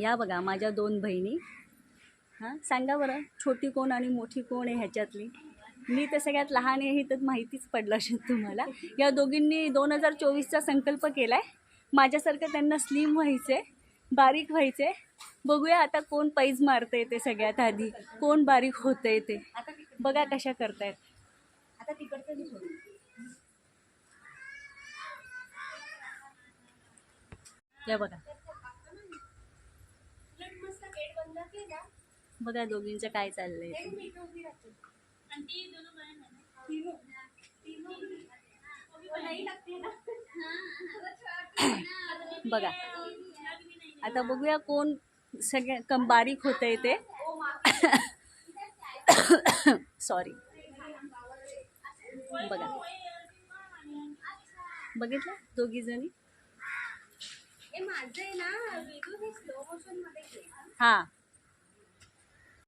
या बघा माझ्या दोन बहिणी. हां सांगा बरं छोटी कोण आणि मोठी कोण आहे ह्याच्यातली? मी तर सगळ्यात लहान आहे हे तर माहितीच पडलं असेल तुम्हाला. या दोघींनी दोन हजार चोवीसचा संकल्प केला आहे माझ्यासारखं त्यांना स्लिम व्हायचं आहे बारीक व्हायचं आहे बघूया आता कोण पैज मारतंय ते सगळ्यात आधी कोण बारीक होतंय ते. बघा कशा करतायत. आता तिकडचं या बघा. बघा दोघींचं काय चाललंय. ते. बघा. आता बघूया कोण सगळ्या कम बारीक होतंय ते. सॉरी बघा. बघितलं दोघी जणी ए माझं आहे ना व्हिडिओ हे स्लो मोशनमध्ये घे हां.